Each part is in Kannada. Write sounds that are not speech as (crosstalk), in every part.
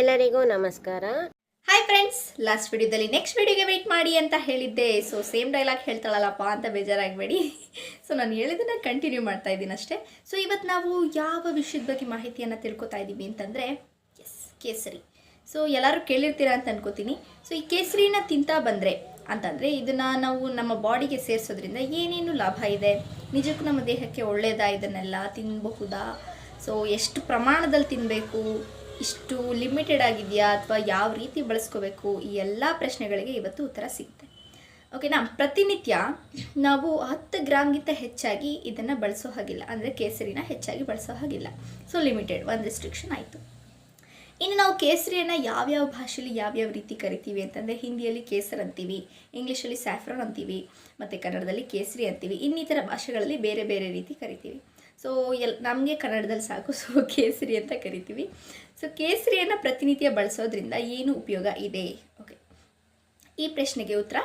ಎಲ್ಲರಿಗೂ ನಮಸ್ಕಾರ. ಹಾಯ್ ಫ್ರೆಂಡ್ಸ್ ಲಾಸ್ಟ್ ವಿಡಿಯೋದಲ್ಲಿ ನೆಕ್ಸ್ಟ್ ವಿಡಿಯೋಗೆ ವೆಯ್ಟ್ ಮಾಡಿ ಅಂತ ಹೇಳಿದ್ದೆ. ಸೊ ಸೇಮ್ ಡೈಲಾಗ್ ಹೇಳ್ತಾಳಲ್ಲಪ್ಪ ಅಂತ ಬೇಜಾರಾಗಬೇಡಿ. ಸೊ (laughs) ನಾನು ಹೇಳಿದ್ದನ್ನ ಕಂಟಿನ್ಯೂ ಮಾಡ್ತಾ ಇದ್ದೀನಿ ಅಷ್ಟೇ. ಸೊ ಇವತ್ತು ನಾವು ಯಾವ ವಿಷಯದ ಬಗ್ಗೆ ಮಾಹಿತಿಯನ್ನು ತಿಳ್ಕೊತಾ ಇದ್ದೀವಿ ಅಂತಂದರೆ ಎಸ್ ಕೇಸರಿ. ಸೊ ಎಲ್ಲರೂ ಕೇಳಿರ್ತೀರಾ ಅಂತ ಅನ್ಕೋತೀನಿ. ಸೊ ಈ ಕೇಸರಿನ ತಿಂತಾ ಬಂದರೆ ಅಂತಂದರೆ, ಇದನ್ನು ನಾವು ನಮ್ಮ ಬಾಡಿಗೆ ಸೇರಿಸೋದ್ರಿಂದ ಏನೇನು ಲಾಭ ಇದೆ? ನಿಜಕ್ಕೂ ನಮ್ಮ ದೇಹಕ್ಕೆ ಒಳ್ಳೆಯದಾ ಇದನ್ನೆಲ್ಲ ತಿನ್ನಬಹುದಾ ಸೊ ಎಷ್ಟು ಪ್ರಮಾಣದಲ್ಲಿ ತಿನ್ನಬೇಕು ಇಷ್ಟು ಲಿಮಿಟೆಡ್ ಆಗಿದೆಯಾ ಅಥವಾ ಯಾವ ರೀತಿ ಬಳಸ್ಕೋಬೇಕು? ಈ ಎಲ್ಲ ಪ್ರಶ್ನೆಗಳಿಗೆ ಇವತ್ತು ಉತ್ತರ ಸಿಗುತ್ತೆ. ಓಕೆನಾ ಪ್ರತಿನಿತ್ಯ ನಾವು ಹತ್ತು ಗ್ರಾಮ್ಗಿಂತ ಹೆಚ್ಚಾಗಿ ಇದನ್ನು ಬಳಸೋ ಹಾಗಿಲ್ಲ. ಅಂದರೆ ಕೇಸರಿನ ಹೆಚ್ಚಾಗಿ ಬಳಸೋ ಹಾಗಿಲ್ಲ. ಸೊ ಲಿಮಿಟೆಡ್ ಒಂದು ರೆಸ್ಟ್ರಿಕ್ಷನ್ ಆಯಿತು. ಇನ್ನು ನಾವು ಕೇಸರಿಯನ್ನು ಯಾವ್ಯಾವ ಭಾಷೆಯಲ್ಲಿ ಯಾವ್ಯಾವ ರೀತಿ ಕರಿತೀವಿ ಅಂತಂದರೆ ಹಿಂದಿಯಲ್ಲಿ ಕೇಸರ್ ಅಂತೀವಿ, ಇಂಗ್ಲೀಷಲ್ಲಿ ಸ್ಯಾಫ್ರಾನ್ ಅಂತೀವಿ, ಮತ್ತು ಕನ್ನಡದಲ್ಲಿ ಕೇಸರಿ ಅಂತೀವಿ, ಇನ್ನಿತರ ಭಾಷೆಗಳಲ್ಲಿ ಬೇರೆ ಬೇರೆ ರೀತಿ ಕರಿತೀವಿ. ಸೊ ಎಲ್, ನಮಗೆ ಕನ್ನಡದಲ್ಲಿ ಸಾಕು. ಸೊ ಕೇಸರಿ ಅಂತ ಕರಿತೀವಿ. ಸೊ ಕೇಸರಿಯನ್ನು ಪ್ರತಿನಿತ್ಯ ಬಳಸೋದ್ರಿಂದ ಏನು ಉಪಯೋಗ ಇದೆ? ಓಕೆ ಈ ಪ್ರಶ್ನೆಗೆ ಉತ್ತರ.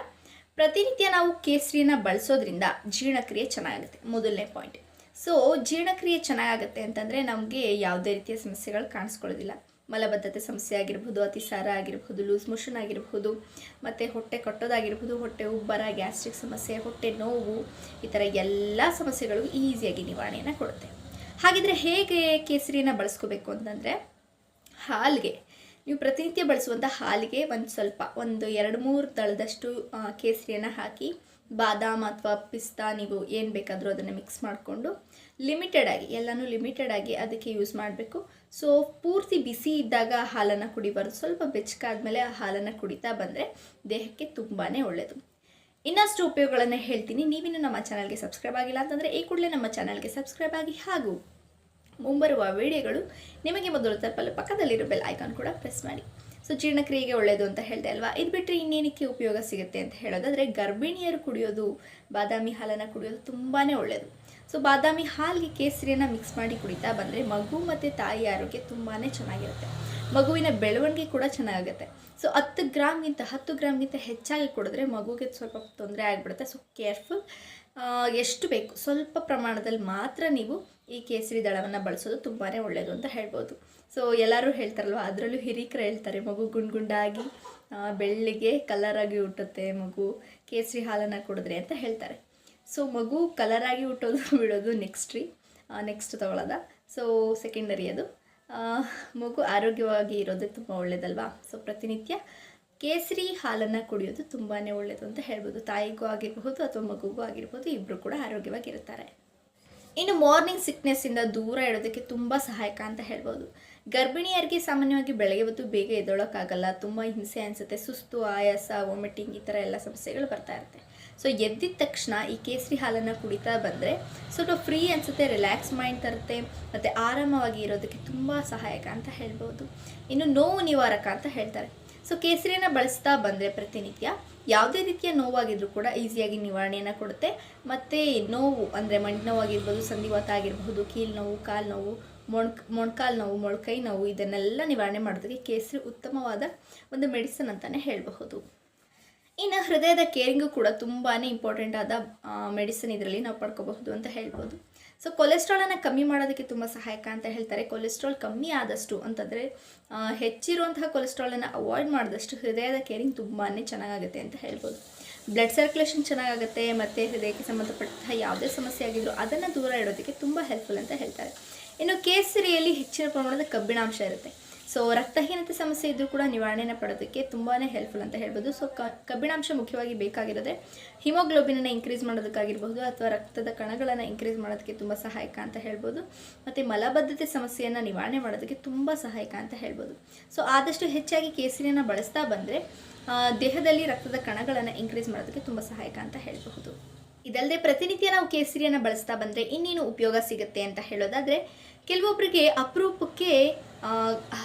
ಪ್ರತಿನಿತ್ಯ ನಾವು ಕೇಸರಿಯನ್ನು ಬಳಸೋದ್ರಿಂದ ಜೀರ್ಣಕ್ರಿಯೆ ಚೆನ್ನಾಗುತ್ತೆ. ಮೊದಲನೇ ಪಾಯಿಂಟ್ ಸೊ ಜೀರ್ಣಕ್ರಿಯೆ ಚೆನ್ನಾಗುತ್ತೆ ಅಂತಂದರೆ ನಮಗೆ ಯಾವುದೇ ರೀತಿಯ ಸಮಸ್ಯೆಗಳು ಕಾಣಿಸ್ಕೊಳ್ಳೋದಿಲ್ಲ. ಮಲಬದ್ಧತೆ ಸಮಸ್ಯೆ ಆಗಿರ್ಬೋದು, ಅತಿಸಾರ ಆಗಿರ್ಬೋದು ಲೂಸ್ ಮೋಷನ್ ಆಗಿರ್ಬೋದು, ಮತ್ತು ಹೊಟ್ಟೆ ಕಟ್ಟೋದಾಗಿರ್ಬೋದು, ಹೊಟ್ಟೆ ಉಬ್ಬರ ಗ್ಯಾಸ್ಟ್ರಿಕ್ ಸಮಸ್ಯೆ, ಹೊಟ್ಟೆ ನೋವು, ಈ ಥರ ಎಲ್ಲ ಸಮಸ್ಯೆಗಳಿಗೂ ಈಸಿಯಾಗಿ ನಿವಾರಣೆಯನ್ನು ಕೊಡುತ್ತೆ. ಹಾಗಿದ್ರೆ ಹೇಗೆ ಕೇಸರಿಯನ್ನು ಬಳಸ್ಕೋಬೇಕು ಅಂತಂದರೆ, ಹಾಲಿಗೆ, ನೀವು ಪ್ರತಿನಿತ್ಯ ಬಳಸುವಂಥ ಹಾಲಿಗೆ ಒಂದು ಸ್ವಲ್ಪ, ಒಂದು ಎರಡು ಮೂರು ತಳದಷ್ಟು ಕೇಸರಿಯನ್ನು ಹಾಕಿ, ಬಾದಾಮ್ ಅಥವಾ ಪಿಸ್ತಾ ನೀವು ಏನು ಬೇಕಾದರೂ ಅದನ್ನು ಮಿಕ್ಸ್ ಮಾಡಿಕೊಂಡು ಲಿಮಿಟೆಡ್ ಆಗಿ, ಎಲ್ಲನೂ ಲಿಮಿಟೆಡ್ ಆಗಿ ಅದಕ್ಕೆ ಯೂಸ್ ಮಾಡಬೇಕು. ಸೊ ಪೂರ್ತಿ ಬಿಸಿ ಇದ್ದಾಗ ಹಾಲನ್ನು ಕುಡಿಬಾರ್ದು. ಸ್ವಲ್ಪ ಬೆಚ್ಚಗಾದ್ಮೇಲೆ ಆ ಹಾಲನ್ನು ಕುಡಿತಾ ಬಂದರೆ ದೇಹಕ್ಕೆ ತುಂಬಾ ಒಳ್ಳೆಯದು ಇನ್ನಷ್ಟು ಉಪಯೋಗಗಳನ್ನು ಹೇಳ್ತೀನಿ. ನೀವಿನ್ನೂ ನಮ್ಮ ಚಾನಲ್ಗೆ ಸಬ್ಸ್ಕ್ರೈಬ್ ಆಗಿಲ್ಲ ಅಂತಂದರೆ ಈ ಕೂಡಲೇ ನಮ್ಮ ಚಾನಲ್ಗೆ ಸಬ್ಸ್ಕ್ರೈಬ್ ಆಗಿ ಹಾಗೂ ಮುಂಬರುವ ವಿಡಿಯೋಗಳು ನಿಮಗೆ ಮೊದಲು ತಲುಪಲು ಪಕ್ಕದಲ್ಲಿರೋ ಬೆಲ್ ಐಕಾನ್ ಕೂಡ ಪ್ರೆಸ್ ಮಾಡಿ. ಸೊ ಜೀರ್ಣಕ್ರಿಯೆಗೆ ಒಳ್ಳೆಯದು ಅಂತ ಹೇಳಿದೆ ಅಲ್ವಾ? ಇದು ಬಿಟ್ಟರೆ ಇನ್ನೇನಕ್ಕೆ ಉಪಯೋಗ ಸಿಗುತ್ತೆ ಅಂತ ಹೇಳೋದಾದರೆ ಗರ್ಭಿಣಿಯರು ಕುಡಿಯೋದು, ಬಾದಾಮಿ ಹಾಲನ್ನು ಕುಡಿಯೋದು ತುಂಬಾ ಒಳ್ಳೆಯದು ಸೊ ಬಾದಾಮಿ ಹಾಲಿಗೆ ಕೇಸರಿಯನ್ನು ಮಿಕ್ಸ್ ಮಾಡಿ ಕುಡಿತಾ ಬಂದರೆ ಮಗು ಮತ್ತು ತಾಯಿ ಆರೋಗ್ಯ ತುಂಬಾ ಚೆನ್ನಾಗಿರುತ್ತೆ. ಮಗುವಿನ ಬೆಳವಣಿಗೆ ಕೂಡ ಚೆನ್ನಾಗುತ್ತೆ. ಸೊ ಹತ್ತು ಗ್ರಾಮ್ಗಿಂತ ಹತ್ತು ಗ್ರಾಮ್ಗಿಂತ ಹೆಚ್ಚಾಗಿ ಕುಡಿದ್ರೆ ಮಗುಗೆ ಸ್ವಲ್ಪ ತೊಂದರೆ ಆಗಿಬಿಡುತ್ತೆ. ಸೊ ಕೇರ್ಫುಲ್ ಎಷ್ಟು ಬೇಕು? ಸ್ವಲ್ಪ ಪ್ರಮಾಣದಲ್ಲಿ ಮಾತ್ರ ನೀವು ಈ ಕೇಸರಿ ದಳವನ್ನು ಬಳಸೋದು ತುಂಬಾ ಒಳ್ಳೆಯದು ಅಂತ ಹೇಳ್ಬೋದು. ಸೊ ಎಲ್ಲರೂ ಹೇಳ್ತಾರಲ್ವ, ಅದರಲ್ಲೂ ಹಿರೀಕರು ಹೇಳ್ತಾರೆ, ಮಗು ಗುಂಡ್ ಗುಂಡಾಗಿ ಬೆಳ್ಳಿಗೆ ಕಲರಾಗಿ ಹುಟ್ಟುತ್ತೆ ಮಗು, ಕೇಸರಿ ಹಾಲನ್ನು ಕುಡಿದ್ರೆ ಅಂತ ಹೇಳ್ತಾರೆ. ಸೊ ಮಗು ಕಲರಾಗಿ ಹುಟ್ಟೋದು (laughs) ಬಿಡೋದು ನೆಕ್ಸ್ಟ್ ರೀ ನೆಕ್ಸ್ಟ್ ತಗೊಳ್ಳೋದ. ಸೊ ಸೆಕೆಂಡರಿ ಅದು. ಮಗು ಆರೋಗ್ಯವಾಗಿ ಇರೋದು ತುಂಬ ಒಳ್ಳೆಯದಲ್ವಾ ಸೊ ಪ್ರತಿನಿತ್ಯ ಕೇಸರಿ ಹಾಲನ್ನು ಕುಡಿಯೋದು ತುಂಬಾ ಒಳ್ಳೆಯದು ಅಂತ ಹೇಳ್ಬೋದು. ತಾಯಿಗೂ ಆಗಿರಬಹುದು ಅಥವಾ ಮಗುಗೂ ಆಗಿರ್ಬೋದು ಇಬ್ಬರು ಕೂಡ ಆರೋಗ್ಯವಾಗಿರ್ತಾರೆ ಇನ್ನು ಮಾರ್ನಿಂಗ್ ಸಿಕ್ನೆಸ್ಸಿಂದ ದೂರ ಇಡೋದಕ್ಕೆ ತುಂಬ ಸಹಾಯಕ ಅಂತ ಹೇಳ್ಬೋದು. ಗರ್ಭಿಣಿಯರಿಗೆ ಸಾಮಾನ್ಯವಾಗಿ ಬೆಳಗ್ಗೆ ಹೊತ್ತು ಬೇಗ ಎದ್ದೊಳಕ್ಕಾಗಲ್ಲ, ತುಂಬ ಹಿಂಸೆ ಅನಿಸುತ್ತೆ, ಸುಸ್ತು, ಆಯಾಸ ವಾಮಿಟಿಂಗ್ ಈ ಥರ ಎಲ್ಲ ಸಮಸ್ಯೆಗಳು ಬರ್ತಾ ಇರುತ್ತೆ. ಸೊ ಎದ್ದಿದ ತಕ್ಷಣ ಈ ಕೇಸರಿ ಹಾಲನ್ನು ಕುಡಿತಾ ಬಂದರೆ ಸ್ವಲ್ಪ ಫ್ರೀ ಅನಿಸುತ್ತೆ ರಿಲ್ಯಾಕ್ಸ್ ಮೈಂಡ್ ತರುತ್ತೆ, ಮತ್ತು ಆರಾಮವಾಗಿ ಇರೋದಕ್ಕೆ ತುಂಬ ಸಹಾಯಕ ಅಂತ ಹೇಳ್ಬೋದು. ಇನ್ನು ನೋವು ನಿವಾರಕ ಅಂತ ಹೇಳ್ತಾರೆ. ಸೊ ಕೇಸರಿಯನ್ನು ಬಳಸ್ತಾ ಬಂದರೆ ಪ್ರತಿನಿತ್ಯ ಯಾವುದೇ ರೀತಿಯ ನೋವಾಗಿದ್ರೂ ಕೂಡ ಈಸಿಯಾಗಿ ನಿವಾರಣೆಯನ್ನು ಕೊಡುತ್ತೆ. ಮತ್ತು ನೋವು ಅಂದರೆ ಮಂಡಿ ನೋವಾಗಿರ್ಬೋದು, ಸಂಧಿವಾತ ಆಗಿರಬಹುದು, ಕೀಲು ನೋವು, ಕಾಲು ನೋವು, ಮೊಣ್ ಮೊಣಕಾಲು ನೋವು, ಮೊಳಕೈ ನೋವು, ಇದನ್ನೆಲ್ಲ ನಿವಾರಣೆ ಮಾಡೋದಕ್ಕೆ ಕೇಸರಿ ಉತ್ತಮವಾದ ಒಂದು ಮೆಡಿಸನ್ ಅಂತಲೇ ಹೇಳಬಹುದು. ಇನ್ನು ಹೃದಯದ ಕೇರಿಂಗು ಕೂಡ ತುಂಬಾ ಇಂಪಾರ್ಟೆಂಟ್ ಆದ ಮೆಡಿಸಿನ್ ಇದರಲ್ಲಿ ನಾವು ಪಡ್ಕೋಬಹುದು ಅಂತ ಹೇಳ್ಬೋದು. ಸೊ ಕೊಲೆಸ್ಟ್ರಾಲನ್ನು ಕಮ್ಮಿ ಮಾಡೋದಕ್ಕೆ ತುಂಬ ಸಹಾಯಕ ಅಂತ ಹೇಳ್ತಾರೆ. ಕೊಲೆಸ್ಟ್ರಾಲ್ ಕಮ್ಮಿ ಆದಷ್ಟು ಅಂತಂದರೆ ಹೆಚ್ಚಿರುವಂತಹ ಕೊಲೆಸ್ಟ್ರಾಲನ್ನು ಅವಾಯ್ಡ್ ಮಾಡಿದಷ್ಟು ಹೃದಯದ ಕೇರಿಂಗ್ ತುಂಬಾ ಚೆನ್ನಾಗಾಗುತ್ತೆ ಅಂತ ಹೇಳ್ಬೋದು. ಬ್ಲಡ್ ಸರ್ಕ್ಯುಲೇಷನ್ ಚೆನ್ನಾಗಾಗುತ್ತೆ, ಮತ್ತು ಹೃದಯಕ್ಕೆ ಸಂಬಂಧಪಟ್ಟಂತಹ ಯಾವುದೇ ಸಮಸ್ಯೆ ಆಗಿದ್ರು ಅದನ್ನು ದೂರ ಇಡೋದಕ್ಕೆ ತುಂಬ ಹೆಲ್ಪ್ಫುಲ್ ಅಂತ ಹೇಳ್ತಾರೆ. ಇನ್ನು ಕೇಸರಿಯಲ್ಲಿ ಹೆಚ್ಚಿನ ಪ್ರಮಾಣದ ಕಬ್ಬಿಣಾಂಶ ಇರುತ್ತೆ. ಸೊ ರಕ್ತಹೀನತೆ ಸಮಸ್ಯೆ ಇದ್ದರೂ ಕೂಡ ನಿವಾರಣೆನ ಪಡೋದಕ್ಕೆ ತುಂಬಾ ಹೆಲ್ಪ್ಫುಲ್ ಅಂತ ಹೇಳ್ಬೋದು. ಸೊ ಕಬ್ಬಿಣಾಂಶ ಮುಖ್ಯವಾಗಿ ಬೇಕಾಗಿರೋದೆ ಹಿಮೋಗ್ಲೋಬಿನನ್ನು ಇನ್ಕ್ರೀಸ್ ಮಾಡೋದಕ್ಕಾಗಿರ್ಬೋದು ಅಥವಾ ರಕ್ತದ ಕಣಗಳನ್ನು ಇನ್ಕ್ರೀಸ್ ಮಾಡೋದಕ್ಕೆ ತುಂಬ ಸಹಾಯಕ ಅಂತ ಹೇಳ್ಬೋದು. ಮತ್ತು ಮಲಬದ್ಧತೆ ಸಮಸ್ಯೆಯನ್ನು ನಿವಾರಣೆ ಮಾಡೋದಕ್ಕೆ ತುಂಬ ಸಹಾಯಕ ಅಂತ ಹೇಳ್ಬೋದು. ಸೊ ಆದಷ್ಟು ಹೆಚ್ಚಾಗಿ ಕೇಸರಿಯನ್ನು ಬಳಸ್ತಾ ಬಂದರೆ ದೇಹದಲ್ಲಿ ರಕ್ತದ ಕಣಗಳನ್ನು ಇನ್ಕ್ರೀಸ್ ಮಾಡೋದಕ್ಕೆ ತುಂಬ ಸಹಾಯಕ ಅಂತ ಹೇಳಬಹುದು. ಇದಲ್ಲದೆ ಪ್ರತಿನಿತ್ಯ ನಾವು ಕೇಸರಿಯನ್ನು ಬಳಸ್ತಾ ಬಂದರೆ ಇನ್ನೇನು ಉಪಯೋಗ ಸಿಗುತ್ತೆ ಅಂತ ಹೇಳೋದಾದರೆ ಕೆಲವೊಬ್ಬರಿಗೆ ಅಪರೂಪಕ್ಕೆ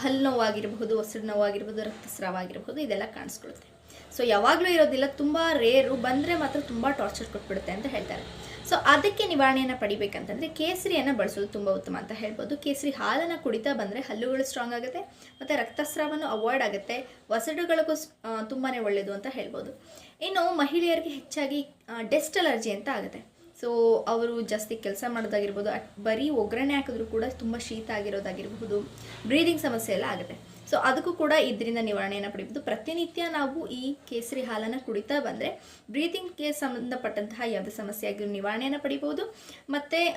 ಹಲ್ಲು ನೋವಾಗಿರಬಹುದು ಒಸಡು ನೋವಾಗಿರ್ಬೋದು ರಕ್ತಸ್ರಾವ ಆಗಿರಬಹುದು ಇದೆಲ್ಲ ಕಾಣಿಸ್ಕೊಳುತ್ತೆ ಸೊ ಯಾವಾಗಲೂ ಇರೋದಿಲ್ಲ, ತುಂಬ ರೇರು ಬಂದರೆ ಮಾತ್ರ ತುಂಬ ಟಾರ್ಚರ್ ಕೊಟ್ಬಿಡುತ್ತೆ ಅಂತ ಹೇಳ್ತಾರೆ. ಸೊ ಅದಕ್ಕೆ ನಿವಾರಣೆಯನ್ನು ಪಡಿಬೇಕಂತಂದರೆ ಕೇಸರಿಯನ್ನು ಬಳಸೋದು ತುಂಬ ಉತ್ತಮ ಅಂತ ಹೇಳ್ಬೋದು. ಕೇಸರಿ ಹಾಲನ್ನು ಕುಡಿತಾ ಬಂದರೆ ಹಲ್ಲುಗಳು ಸ್ಟ್ರಾಂಗ್ ಆಗುತ್ತೆ, ಮತ್ತು ರಕ್ತಸ್ರಾವನ್ನು ಅವಾಯ್ಡ್ ಆಗುತ್ತೆ, ಒಸಡುಗಳಿಗೂ ತುಂಬಾ ಒಳ್ಳೆಯದು ಅಂತ ಹೇಳ್ಬೋದು. ಇನ್ನು ಮಹಿಳೆಯರಿಗೆ ಹೆಚ್ಚಾಗಿ ಡೆಸ್ಟ್ ಅಲರ್ಜಿ ಅಂತ ಆಗುತ್ತೆ. ಸೊ ಅವರು ಜಾಸ್ತಿ ಕೆಲಸ ಮಾಡೋದಾಗಿರ್ಬೋದು, ಅಟ್- ಬರೀ ಒಗ್ಗರಣೆ ಹಾಕಿದ್ರು ಕೂಡ ತುಂಬ ಶೀತ ಆಗಿರೋದಾಗಿರಬಹುದು ಬ್ರೀದಿಂಗ್ ಸಮಸ್ಯೆ ಎಲ್ಲ ಆಗುತ್ತೆ. ಸೊ ಅದಕ್ಕೂ ಕೂಡ ಇದರಿಂದ ನಿವಾರಣೆಯನ್ನು ಪಡಿಬೋದು. ಪ್ರತಿನಿತ್ಯ ನಾವು ಈ ಕೇಸರಿ ಹಾಲನ್ನು ಕುಡಿತಾ ಬಂದರೆ ಬ್ರೀದಿಂಗ್ಗೆ ಸಂಬಂಧಪಟ್ಟಂತಹ ಯಾವುದೇ ಸಮಸ್ಯೆ ಆಗಿರೋ ನಿವಾರಣೆಯನ್ನು ಪಡಿಬೋದು. ಮತ್ತು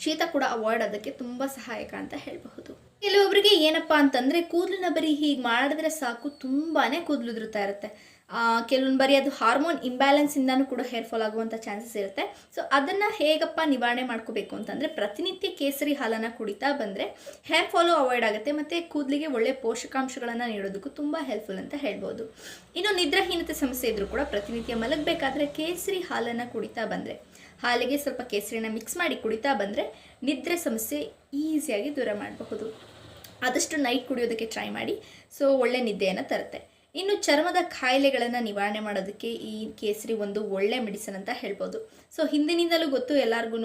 ಶೀತ ಕೂಡ ಅವಾಯ್ಡ್ ಅದಕ್ಕೆ ತುಂಬ ಸಹಾಯಕ ಅಂತ ಹೇಳಬಹುದು. ಕೆಲವೊಬ್ಬರಿಗೆ ಏನಪ್ಪಾ ಅಂತಂದರೆ, ಕೂದಲನ್ನ ಬರೀ ಹೀಗೆ ಮಾಡಿದ್ರೆ ಸಾಕು ತುಂಬಾ ಕೂದಲು ಉದುರುತ್ತಾ ಇರುತ್ತೆ. ಕೆಲವೊಂದು ಬರೀ ಅದು ಹಾರ್ಮೋನ್ ಇಂಬ್ಯಾಲೆನ್ಸಿಂದನೂ ಕೂಡ ಹೇರ್ ಫಾಲ್ ಆಗುವಂಥ ಚಾನ್ಸಸ್ ಇರುತ್ತೆ. ಸೊ ಅದನ್ನು ಹೇಗಪ್ಪ ನಿವಾರಣೆ ಮಾಡ್ಕೋಬೇಕು ಅಂತಂದರೆ ಪ್ರತಿನಿತ್ಯ ಕೇಸರಿ ಹಾಲನ್ನು ಕುಡಿತಾ ಬಂದರೆ ಹೇರ್ ಫಾಲು ಅವಾಯ್ಡ್ ಆಗುತ್ತೆ ಮತ್ತು ಕೂದಲಿಗೆ ಒಳ್ಳೆ ಪೋಷಕಾಂಶಗಳನ್ನು ನೀಡೋದಕ್ಕೂ ತುಂಬ ಹೆಲ್ಪ್ಫುಲ್ ಅಂತ ಹೇಳ್ಬೋದು. ಇನ್ನು ನಿದ್ರಾಹೀನತೆ ಸಮಸ್ಯೆ ಇದ್ದರೂ ಕೂಡ ಪ್ರತಿನಿತ್ಯ ಮಲಗಬೇಕಾದ್ರೆ ಕೇಸರಿ ಹಾಲನ್ನು ಕುಡಿತಾ ಬಂದರೆ, ಹಾಲಿಗೆ ಸ್ವಲ್ಪ ಕೇಸರಿನ ಮಿಕ್ಸ್ ಮಾಡಿ ಕುಡಿತಾ ಬಂದರೆ ನಿದ್ರೆ ಸಮಸ್ಯೆ ಈಸಿಯಾಗಿ ದೂರ ಮಾಡಬಹುದು. ಆದಷ್ಟು ನೈಟ್ ಕುಡಿಯೋದಕ್ಕೆ ಟ್ರೈ ಮಾಡಿ. ಸೊ ಒಳ್ಳೆ ನಿದ್ದೆಯನ್ನು ತರುತ್ತೆ. ಇನ್ನು ಚರ್ಮದ ಕಾಯಿಲೆಗಳನ್ನು ನಿವಾರಣೆ ಮಾಡೋದಕ್ಕೆ ಈ ಕೇಸರಿ ಒಂದು ಒಳ್ಳೆ ಮೆಡಿಸನ್ ಅಂತ ಹೇಳ್ಬೋದು. ಸೊ ಹಿಂದಿನಿಂದಲೂ ಗೊತ್ತು ಎಲ್ಲರಿಗೂ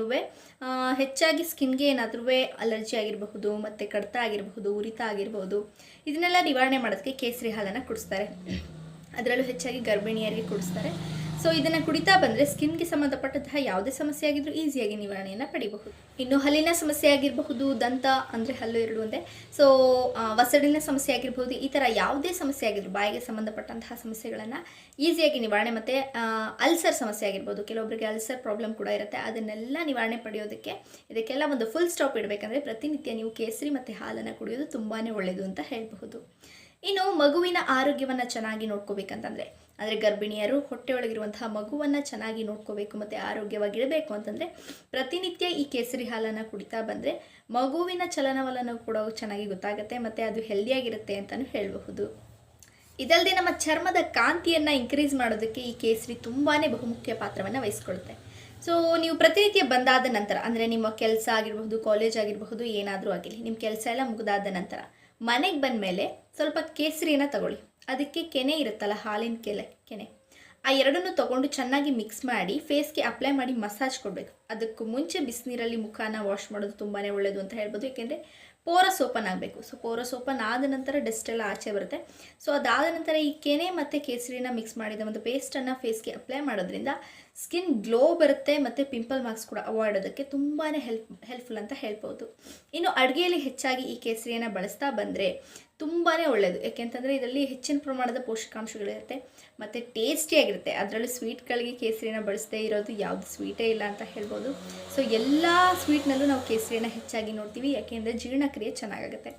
ಹೆಚ್ಚಾಗಿ ಸ್ಕಿನ್ಗೆ ಏನಾದರೂ ಅಲರ್ಜಿ ಆಗಿರಬಹುದು, ಮತ್ತು ಕಡಿತ ಆಗಿರಬಹುದು, ಉರಿತ ಆಗಿರಬಹುದು, ಇದನ್ನೆಲ್ಲ ನಿವಾರಣೆ ಮಾಡೋದಕ್ಕೆ ಕೇಸರಿ ಹಾಲನ್ನು ಕುಡಿಸ್ತಾರೆ. ಅದರಲ್ಲೂ ಹೆಚ್ಚಾಗಿ ಗರ್ಭಿಣಿಯರಿಗೆ ಕುಡಿಸ್ತಾರೆ. ಸೊ ಇದನ್ನು ಕುಡಿತಾ ಬಂದರೆ ಸ್ಕಿನ್ಗೆ ಸಂಬಂಧಪಟ್ಟಂತಹ ಯಾವುದೇ ಸಮಸ್ಯೆ ಆಗಿದ್ರೂ ಈಸಿಯಾಗಿ ನಿವಾರಣೆಯನ್ನು ಪಡಿಬಹುದು. ಇನ್ನು ಹಲ್ಲಿನ ಸಮಸ್ಯೆ ಆಗಿರಬಹುದು, ದಂತ ಅಂದರೆ ಹಲ್ಲು, ಎರಡು ಒಂದೇ. ಸೊ ವಸಡಿನ ಸಮಸ್ಯೆ ಆಗಿರಬಹುದು, ಈ ಥರ ಯಾವುದೇ ಸಮಸ್ಯೆ ಆಗಿದ್ರು ಬಾಯಿಗೆ ಸಂಬಂಧಪಟ್ಟಂತಹ ಸಮಸ್ಯೆಗಳನ್ನು ಈಸಿಯಾಗಿ ನಿವಾರಣೆ ಮತ್ತು ಅಲ್ಸರ್ ಸಮಸ್ಯೆ ಆಗಿರ್ಬೋದು. ಕೆಲವೊಬ್ಬರಿಗೆ ಅಲ್ಸರ್ ಪ್ರಾಬ್ಲಮ್ ಕೂಡ ಇರುತ್ತೆ. ಅದನ್ನೆಲ್ಲ ನಿವಾರಣೆ ಪಡೆಯೋದಕ್ಕೆ ಇದಕ್ಕೆಲ್ಲ ಒಂದು ಫುಲ್ ಸ್ಟಾಪ್ ಇಡಬೇಕಂದ್ರೆ ಪ್ರತಿನಿತ್ಯ ನೀವು ಕೇಸರಿ ಮತ್ತು ಹಾಲನ್ನು ಕುಡಿಯೋದು ತುಂಬಾ ಒಳ್ಳೆಯದು ಅಂತ ಹೇಳಬಹುದು. ಇನ್ನು ಮಗುವಿನ ಆರೋಗ್ಯವನ್ನು ಚೆನ್ನಾಗಿ ನೋಡ್ಕೋಬೇಕಂತಂದರೆ ಅಂದರೆ ಗರ್ಭಿಣಿಯರು ಹೊಟ್ಟೆಯೊಳಗಿರುವಂತಹ ಮಗುವನ್ನು ಚೆನ್ನಾಗಿ ನೋಡ್ಕೋಬೇಕು ಮತ್ತು ಆರೋಗ್ಯವಾಗಿರಬೇಕು ಅಂತಂದರೆ ಪ್ರತಿನಿತ್ಯ ಈ ಕೇಸರಿ ಹಾಲನ್ನು ಕುಡಿತಾ ಬಂದರೆ ಮಗುವಿನ ಚಲನವಲನ ಕೂಡ ಚೆನ್ನಾಗಿ ಗೊತ್ತಾಗುತ್ತೆ ಮತ್ತು ಅದು ಹೆಲ್ದಿಯಾಗಿರುತ್ತೆ ಅಂತಲೂ ಹೇಳಬಹುದು. ಇದಲ್ಲದೆ ನಮ್ಮ ಚರ್ಮದ ಕಾಂತಿಯನ್ನು ಇನ್ಕ್ರೀಸ್ ಮಾಡೋದಕ್ಕೆ ಈ ಕೇಸರಿ ತುಂಬಾ ಬಹುಮುಖ್ಯ ಪಾತ್ರವನ್ನು ವಹಿಸ್ಕೊಳ್ಳುತ್ತೆ ಸೊ ನೀವು ಪ್ರತಿನಿತ್ಯ ಬಂದಾದ ನಂತರ, ಅಂದರೆ ನಿಮ್ಮ ಕೆಲಸ ಆಗಿರಬಹುದು ಕಾಲೇಜ್ ಆಗಿರಬಹುದು, ಏನಾದರೂ ಆಗಿರಲಿ ನಿಮ್ಮ ಕೆಲಸ ಎಲ್ಲ ಮುಗಿದಾದ ನಂತರ ಮನೆಗೆ ಬಂದ ಮೇಲೆ ಸ್ವಲ್ಪ ಕೇಸರಿನ ತಗೊಳ್ಳಿ. ಅದಕ್ಕೆ ಕೆನೆ ಇರುತ್ತಲ್ಲ, ಹಾಲಿನ ಕೆಲೆ, ಕೆನೆ. ಆ ಎರಡನ್ನು ತಗೊಂಡು ಚೆನ್ನಾಗಿ ಮಿಕ್ಸ್ ಮಾಡಿ ಫೇಸ್ಗೆ ಅಪ್ಲೈ ಮಾಡಿ ಮಸಾಜ್ ಕೊಡಬೇಕು. ಅದಕ್ಕೂ ಮುಂಚೆ ಬಿಸಿನೀರಲ್ಲಿ ಮುಖನ ವಾಶ್ ಮಾಡೋದು ತುಂಬಾ ಒಳ್ಳೆಯದು ಅಂತ ಹೇಳ್ಬೋದು. ಏಕೆಂದರೆ ಪೋರಸ್ ಓಪನ್ ಆಗಬೇಕು. ಸೊ ಪೋರಸ್ ಓಪನ್ ಆದ ನಂತರ ಡಸ್ಟ್ ಎಲ್ಲ ಆಚೆ ಬರುತ್ತೆ. ಸೊ ಅದಾದ ನಂತರ ಈ ಕೆನೆ ಮತ್ತು ಕೇಸರಿನ ಮಿಕ್ಸ್ ಮಾಡಿದ ಒಂದು ಪೇಸ್ಟನ್ನು ಫೇಸ್ಗೆ ಅಪ್ಲೈ ಮಾಡೋದ್ರಿಂದ ಸ್ಕಿನ್ ಗ್ಲೋ ಬರುತ್ತೆ ಮತ್ತು ಪಿಂಪಲ್ ಮಾರ್ಕ್ಸ್ ಕೂಡ ಅವಾಯ್ಡ್ ಅದಕ್ಕೆ ತುಂಬಾ ಹೆಲ್ಪ್ ಹೆಲ್ಪ್ಫುಲ್ ಅಂತ ಹೇಳ್ಬೋದು. ಇನ್ನು ಅಡುಗೆಯಲ್ಲಿ ಹೆಚ್ಚಾಗಿ ಈ ಕೇಸರಿಯನ್ನು ಬಳಸ್ತಾ ಬಂದರೆ ತುಂಬಾ ಒಳ್ಳೆಯದು ಯಾಕೆಂತಂದರೆ ಇದರಲ್ಲಿ ಹೆಚ್ಚಿನ ಪ್ರಮಾಣದ ಪೋಷಕಾಂಶಗಳಿರುತ್ತೆ, ಮತ್ತು ಟೇಸ್ಟಿಯಾಗಿರುತ್ತೆ ಅದರಲ್ಲೂ ಸ್ವೀಟ್ಗಳಿಗೆ ಕೇಸರಿನ ಬಳಸದೇ ಇರೋದು ಯಾವುದು ಸ್ವೀಟೇ ಇಲ್ಲ ಅಂತ ಹೇಳ್ಬೋದು. ಸೊ ಎಲ್ಲ ಸ್ವೀಟ್ನಲ್ಲೂ ನಾವು ಕೇಸರಿನ ಹೆಚ್ಚಾಗಿ ನೋಡ್ತೀವಿ. ಯಾಕೆಂದರೆ ಜೀರ್ಣಕ್ರಿಯೆ ಚೆನ್ನಾಗಾಗುತ್ತೆ.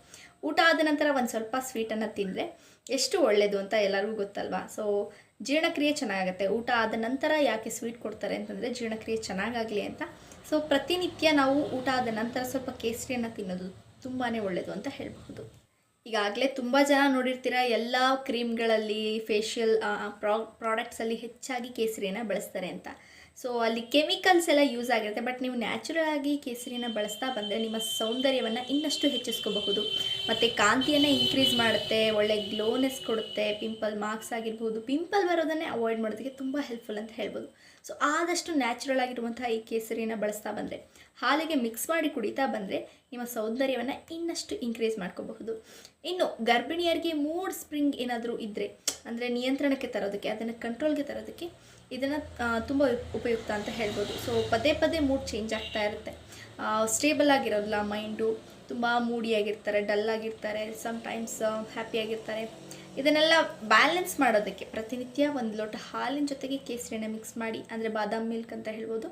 ಊಟ ಆದ ನಂತರ ಒಂದು ಸ್ವಲ್ಪ ಸ್ವೀಟನ್ನು ತಿಂದರೆ ಎಷ್ಟು ಒಳ್ಳೆಯದು ಅಂತ ಎಲ್ಲರಿಗೂ ಗೊತ್ತಲ್ವಾ? ಸೊ ಜೀರ್ಣಕ್ರಿಯೆ ಚೆನ್ನಾಗುತ್ತೆ. ಊಟ ಆದ ನಂತರ ಯಾಕೆ ಸ್ವೀಟ್ ಕೊಡ್ತಾರೆ ಅಂತಂದರೆ ಜೀರ್ಣಕ್ರಿಯೆ ಚೆನ್ನಾಗಾಗಲಿ ಅಂತ. ಸೊ ಪ್ರತಿನಿತ್ಯ ನಾವು ಊಟ ಆದ ನಂತರ ಸ್ವಲ್ಪ ಕೇಸರಿಯನ್ನು ತಿನ್ನೋದು ತುಂಬಾ ಒಳ್ಳೆಯದು ಅಂತ ಹೇಳಬಹುದು. ಈಗಾಗಲೇ ತುಂಬ ಜನ ನೋಡಿರ್ತೀರ ಎಲ್ಲ ಕ್ರೀಮ್ಗಳಲ್ಲಿ ಫೇಶಿಯಲ್ ಪ್ರಾ ಪ್ರಾಡಕ್ಟ್ಸಲ್ಲಿ ಹೆಚ್ಚಾಗಿ ಕೇಸರಿನ ಬಳಸ್ತಾರೆ ಅಂತ. ಸೊ ಅಲ್ಲಿ ಕೆಮಿಕಲ್ಸ್ ಎಲ್ಲ ಯೂಸ್ ಆಗಿರುತ್ತೆ ಬಟ್ ನೀವು ನ್ಯಾಚುರಲ್ ಆಗಿ ಕೇಸರಿನ ಬಳಸ್ತಾ ಬಂದರೆ ನಿಮ್ಮ ಸೌಂದರ್ಯವನ್ನು ಇನ್ನಷ್ಟು ಹೆಚ್ಚಿಸ್ಕೋಬಹುದು. ಮತ್ತು ಕಾಂತಿಯನ್ನು ಇನ್ಕ್ರೀಸ್ ಮಾಡುತ್ತೆ, ಒಳ್ಳೆ ಗ್ಲೋನೆಸ್ ಕೊಡುತ್ತೆ ಪಿಂಪಲ್ ಮಾರ್ಕ್ಸ್ ಆಗಿರ್ಬೋದು. ಪಿಂಪಲ್ ಬರೋದನ್ನೇ ಅವಾಯ್ಡ್ ಮಾಡೋದಕ್ಕೆ ತುಂಬ ಹೆಲ್ಪ್ಫುಲ್ ಅಂತ ಹೇಳ್ಬೋದು. ಸೊ ಆದಷ್ಟು ನ್ಯಾಚುರಲ್ ಆಗಿರುವಂತಹ ಈ ಕೇಸರಿನ ಬಳಸ್ತಾ ಬಂದರೆ. ಹಾಲಿಗೆ ಮಿಕ್ಸ್ ಮಾಡಿ ಕುಡಿತಾ ಬಂದರೆ ನಿಮ್ಮ ಸೌಂದರ್ಯವನ್ನು ಇನ್ನಷ್ಟು ಇನ್ಕ್ರೀಸ್ ಮಾಡ್ಕೋಬಹುದು. ಇನ್ನು ಗರ್ಭಿಣಿಯರಿಗೆ ಮೂಡ್ ಸ್ಪ್ರಿಂಗ್ ಏನಾದರೂ ಇದ್ದರೆ ಅಂದರೆ ನಿಯಂತ್ರಣಕ್ಕೆ ತರೋದಕ್ಕೆ, ಅದನ್ನು ಕಂಟ್ರೋಲ್ಗೆ ತರೋದಕ್ಕೆ ಇದನ್ನು ತುಂಬ ಉಪಯುಕ್ತ ಅಂತ ಹೇಳ್ಬೋದು. ಸೊ ಪದೇ ಪದೇ ಮೂಡ್ ಚೇಂಜ್ ಆಗ್ತಾ ಇರುತ್ತೆ. ಸ್ಟೇಬಲ್ ಆಗಿರೋದಿಲ್ಲ ಮೈಂಡು ತುಂಬ ಮೂಡಿಯಾಗಿರ್ತಾರೆ ಡಲ್ ಆಗಿರ್ತಾರೆ ಹ್ಯಾಪಿಯಾಗಿರ್ತಾರೆ ಇದನ್ನೆಲ್ಲ ಬ್ಯಾಲೆನ್ಸ್ ಮಾಡೋದಕ್ಕೆ ಪ್ರತಿನಿತ್ಯ ಒಂದು ಲೋಟ ಹಾಲಿನ ಜೊತೆಗೆ ಕೇಸರಿನ ಮಿಕ್ಸ್ ಮಾಡಿ, ಅಂದರೆ ಬಾದಾಮ್ ಮಿಲ್ಕ್ ಅಂತ ಹೇಳ್ಬೋದು.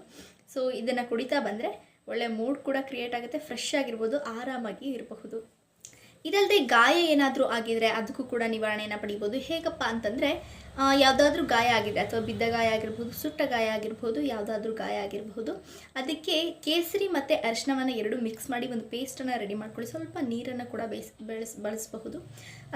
ಸೊ ಇದನ್ನು ಕುಡಿತಾ ಬಂದರೆ ಒಳ್ಳೆ ಮೂಡ್ ಕೂಡ ಕ್ರಿಯೇಟ್ ಆಗುತ್ತೆ ಫ್ರೆಶ್ ಆಗಿರ್ಬೋದು, ಆರಾಮಾಗಿ ಇರಬಹುದು. ಇದಲ್ಲದೆ ಗಾಯ ಏನಾದರೂ ಆಗಿದರೆ ಅದಕ್ಕೂ ಕೂಡ ನಿವಾರಣೆಯನ್ನು ಪಡಿಬೋದು. ಹೇಗಪ್ಪ ಅಂತಂದರೆ ಯಾವುದಾದ್ರೂ ಗಾಯ ಆಗಿದೆ, ಅಥವಾ ಬಿದ್ದ ಗಾಯ ಆಗಿರ್ಬೋದು, ಸುಟ್ಟ ಗಾಯ ಆಗಿರ್ಬೋದು, ಯಾವುದಾದ್ರೂ ಗಾಯ ಆಗಿರಬಹುದು ಅದಕ್ಕೆ ಕೇಸರಿ ಮತ್ತು ಅರಿಶಿನವನ್ನು ಎರಡು ಮಿಕ್ಸ್ ಮಾಡಿ ಒಂದು ಪೇಸ್ಟನ್ನು ರೆಡಿ ಮಾಡ್ಕೊಳ್ಳಿ. ಸ್ವಲ್ಪ ನೀರನ್ನು ಕೂಡ ಬೇಸ್, ಬೆಳೆಸ್, ಬಳಸಬಹುದು.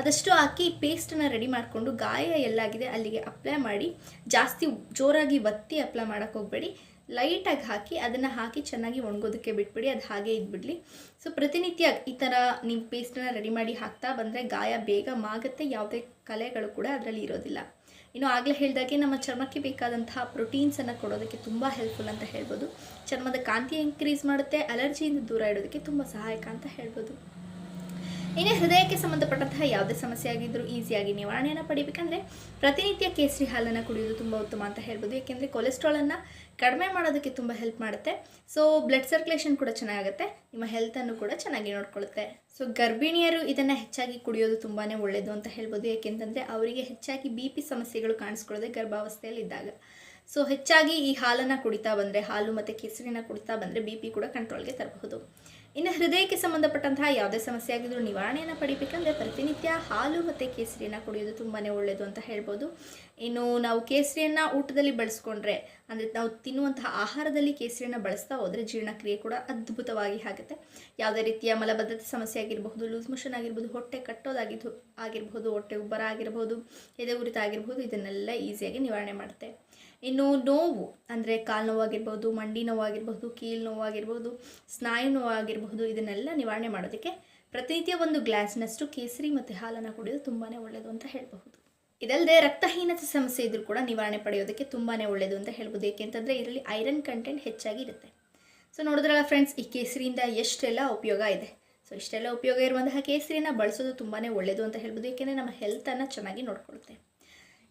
ಅದಷ್ಟು ಹಾಕಿ ಪೇಸ್ಟನ್ನು ರೆಡಿ ಮಾಡಿಕೊಂಡು ಗಾಯ ಎಲ್ಲಾಗಿದೆ ಅಲ್ಲಿಗೆ ಅಪ್ಲೈ ಮಾಡಿ, ಜಾಸ್ತಿ ಜೋರಾಗಿ ಒತ್ತಿ ಅಪ್ಲೈ ಮಾಡೋಕ್ಕೆ ಹೋಗಬೇಡಿ. ಲೈಟಾಗಿ ಹಾಕಿ ಅದನ್ನು ಹಾಕಿ ಚೆನ್ನಾಗಿ ಒಣಗೋದಕ್ಕೆ ಬಿಟ್ಬಿಡಿ, ಅದು ಹಾಗೆ ಇದ್ಬಿಡಲಿ. ಸೊ ಪ್ರತಿನಿತ್ಯ ಈ ಥರ ನಿಮ್ಮ ಪೇಸ್ಟನ್ನು ರೆಡಿ ಮಾಡಿ ಹಾಕ್ತಾ ಬಂದರೆ ಗಾಯ ಬೇಗ ಮಾಗುತ್ತೆ, ಯಾವುದೇ ಕಲೆಗಳು ಕೂಡ ಅದರಲ್ಲಿ ಇರೋದಿಲ್ಲ. ಇನ್ನು ಆಗಲೇ ಹೇಳಿದಾಗೆ ನಮ್ಮ ಚರ್ಮಕ್ಕೆ ಬೇಕಾದಂತಹ ಪ್ರೋಟೀನ್ಸನ್ನು ಕೊಡೋದಕ್ಕೆ ತುಂಬ ಹೆಲ್ಪ್ಫುಲ್ ಅಂತ ಹೇಳ್ಬೋದು. ಚರ್ಮದ ಕಾಂತಿ ಇನ್ಕ್ರೀಸ್ ಮಾಡುತ್ತೆ ಅಲರ್ಜಿಯಿಂದ ದೂರ ಇಡೋದಕ್ಕೆ ತುಂಬ ಸಹಾಯಕ ಅಂತ ಹೇಳ್ಬೋದು. ಇನ್ನು ಹೃದಯಕ್ಕೆ ಸಂಬಂಧಪಟ್ಟಂತಹ ಯಾವುದೇ ಸಮಸ್ಯೆ ಆಗಿದ್ದರೂ ಈಸಿಯಾಗಿ ನಿವಾರಣೆಯನ್ನು ಪಡಿಬೇಕಂದ್ರೆ ಪ್ರತಿನಿತ್ಯ ಕೇಸರಿ ಹಾಲನ್ನು ಕುಡಿಯೋದು ತುಂಬ ಉತ್ತಮ ಅಂತ ಹೇಳ್ಬೋದು. ಯಾಕೆಂದರೆ ಕೊಲೆಸ್ಟ್ರಾಲನ್ನು ಕಡಿಮೆ ಮಾಡೋದಕ್ಕೆ ತುಂಬ ಹೆಲ್ಪ್ ಮಾಡುತ್ತೆ. ಸೊ ಬ್ಲಡ್ ಸರ್ಕ್ಯುಲೇಷನ್ ಕೂಡ ಚೆನ್ನಾಗುತ್ತೆ. ನಿಮ್ಮ ಹೆಲ್ತನ್ನು ಕೂಡ ಚೆನ್ನಾಗಿ ನೋಡ್ಕೊಳ್ಳುತ್ತೆ. ಸೊ ಗರ್ಭಿಣಿಯರು ಇದನ್ನು ಹೆಚ್ಚಾಗಿ ಕುಡಿಯೋದು ತುಂಬಾ ಒಳ್ಳೆಯದು ಅಂತ ಹೇಳ್ಬೋದು. ಯಾಕೆಂತಂದರೆ ಅವರಿಗೆ ಹೆಚ್ಚಾಗಿ ಬಿ ಪಿ ಸಮಸ್ಯೆಗಳು ಕಾಣಿಸ್ಕೊಳ್ಳೋದೆ ಗರ್ಭಾವಸ್ಥೆಯಲ್ಲಿ ಇದ್ದಾಗ. ಸೊ ಹೆಚ್ಚಾಗಿ ಈ ಹಾಲನ್ನು ಕುಡಿತಾ ಬಂದರೆ, ಹಾಲು ಮತ್ತು ಕೇಸರಿನ ಕುಡಿತಾ ಬಂದರೆ ಬಿ ಪಿ ಕೂಡ ಕಂಟ್ರೋಲ್ಗೆ ತರಬಹುದು. ಇನ್ನು ಹೃದಯಕ್ಕೆ ಸಂಬಂಧಪಟ್ಟಂತಹ ಯಾವುದೇ ಸಮಸ್ಯೆ ಆಗಿದ್ರೂ ನಿವಾರಣೆಯನ್ನು ಪಡಿಬೇಕಂದ್ರೆ ಪ್ರತಿನಿತ್ಯ ಹಾಲು ಮತ್ತು ಕೇಸರಿಯನ್ನು ಕುಡಿಯೋದು ತುಂಬಾ ಒಳ್ಳೆಯದು ಅಂತ ಹೇಳ್ಬೋದು. ಇನ್ನು ನಾವು ಕೇಸರಿಯನ್ನು ಊಟದಲ್ಲಿ ಬಳಸ್ಕೊಂಡ್ರೆ, ಅಂದರೆ ನಾವು ತಿನ್ನುವಂತಹ ಆಹಾರದಲ್ಲಿ ಕೇಸರಿಯನ್ನು ಬಳಸ್ತಾ ಹೋದರೆ ಜೀರ್ಣಕ್ರಿಯೆ ಕೂಡ ಅದ್ಭುತವಾಗಿ ಆಗುತ್ತೆ. ಯಾವುದೇ ರೀತಿಯ ಮಲಬದ್ಧತೆ ಸಮಸ್ಯೆ ಆಗಿರಬಹುದು, ಲೂಸ್ ಮೋಷನ್ ಆಗಿರ್ಬೋದು ಹೊಟ್ಟೆ ಕಟ್ಟೋದಾಗಿದ್ದು ಆಗಿರ್ಬೋದು ಹೊಟ್ಟೆ ಉಬ್ಬರ ಆಗಿರ್ಬೋದು ಎದೆ ಉರಿತ ಆಗಿರ್ಬೋದು ಇದನ್ನೆಲ್ಲ ಈಸಿಯಾಗಿ ನಿವಾರಣೆ ಮಾಡುತ್ತೆ. ಇನ್ನು ನೋವು, ಅಂದರೆ ಕಾಲು ನೋವಾಗಿರ್ಬೋದು, ಮಂಡಿ ನೋವಾಗಿರ್ಬೋದು ಕೀಲು ನೋವಾಗಿರ್ಬೋದು, ಸ್ನಾಯು ನೋವಾಗಿರಬಹುದು ಇದನ್ನೆಲ್ಲ ನಿವಾರಣೆ ಮಾಡೋದಕ್ಕೆ ಪ್ರತಿನಿತ್ಯ ಒಂದು ಗ್ಲಾಸ್ನಷ್ಟು ಕೇಸರಿ ಮತ್ತು ಹಾಲನ್ನು ಕುಡಿಯೋದು ತುಂಬಾ ಒಳ್ಳೆಯದು ಅಂತ ಹೇಳಬಹುದು. ಇದಲ್ಲದೆ ರಕ್ತಹೀನತೆ ಸಮಸ್ಯೆ ಇದ್ರೂ ಕೂಡ ನಿವಾರಣೆ ಪಡೆಯೋದಕ್ಕೆ ತುಂಬಾ ಒಳ್ಳೆಯದು ಅಂತ ಹೇಳ್ಬೋದು ಏಕೆಂತಂದರೆ ಇದರಲ್ಲಿ ಐರನ್ ಕಂಟೆಂಟ್ ಹೆಚ್ಚಾಗಿ ಇರುತ್ತೆ. ಸೊ ನೋಡಿದ್ರಲ್ಲ ಫ್ರೆಂಡ್ಸ್, ಈ ಕೇಸರಿಯಿಂದ ಎಷ್ಟೆಲ್ಲ ಉಪಯೋಗ ಇದೆ. ಸೊ ಇಷ್ಟೆಲ್ಲ ಉಪಯೋಗ ಇರುವಂತಹ ಕೇಸರಿನ ಬಳಸೋದು ತುಂಬಾ ಒಳ್ಳೆಯದು ಅಂತ ಹೇಳ್ಬೋದು ಏಕೆಂದರೆ ನಮ್ಮ ಹೆಲ್ತನ್ನು ಚೆನ್ನಾಗಿ ನೋಡ್ಕೊಳುತ್ತೆ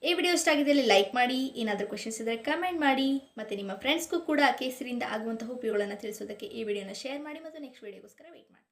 ಈ ವಿಡಿಯೋ ಇಷ್ಟ ಆಗಿದ್ದಲ್ಲಿ ಲೈಕ್ ಮಾಡಿ, ಏನಾದರೂ ಕ್ವಶನ್ಸ್ ಇದ್ದರೆ ಕಮೆಂಟ್ ಮಾಡಿ, ಮತ್ತು ನಿಮ್ಮ ಫ್ರೆಂಡ್ಸ್ಗೂ ಕೂಡ ಕೇಸರಿಂದ ಆಗುವಂತಹ ಉಪಯೋಗಗಳನ್ನು ತಿಳಿಸೋದಕ್ಕೆ ಈ ವಿಡಿಯೋನ ಶೇರ್ ಮಾಡಿ, ಮತ್ತು ನೆಕ್ಸ್ಟ್ ವಿಡಿಯೋಗೋಸ್ಕರ ವೆಯ್ಟ್ ಮಾಡ್ತಾರೆ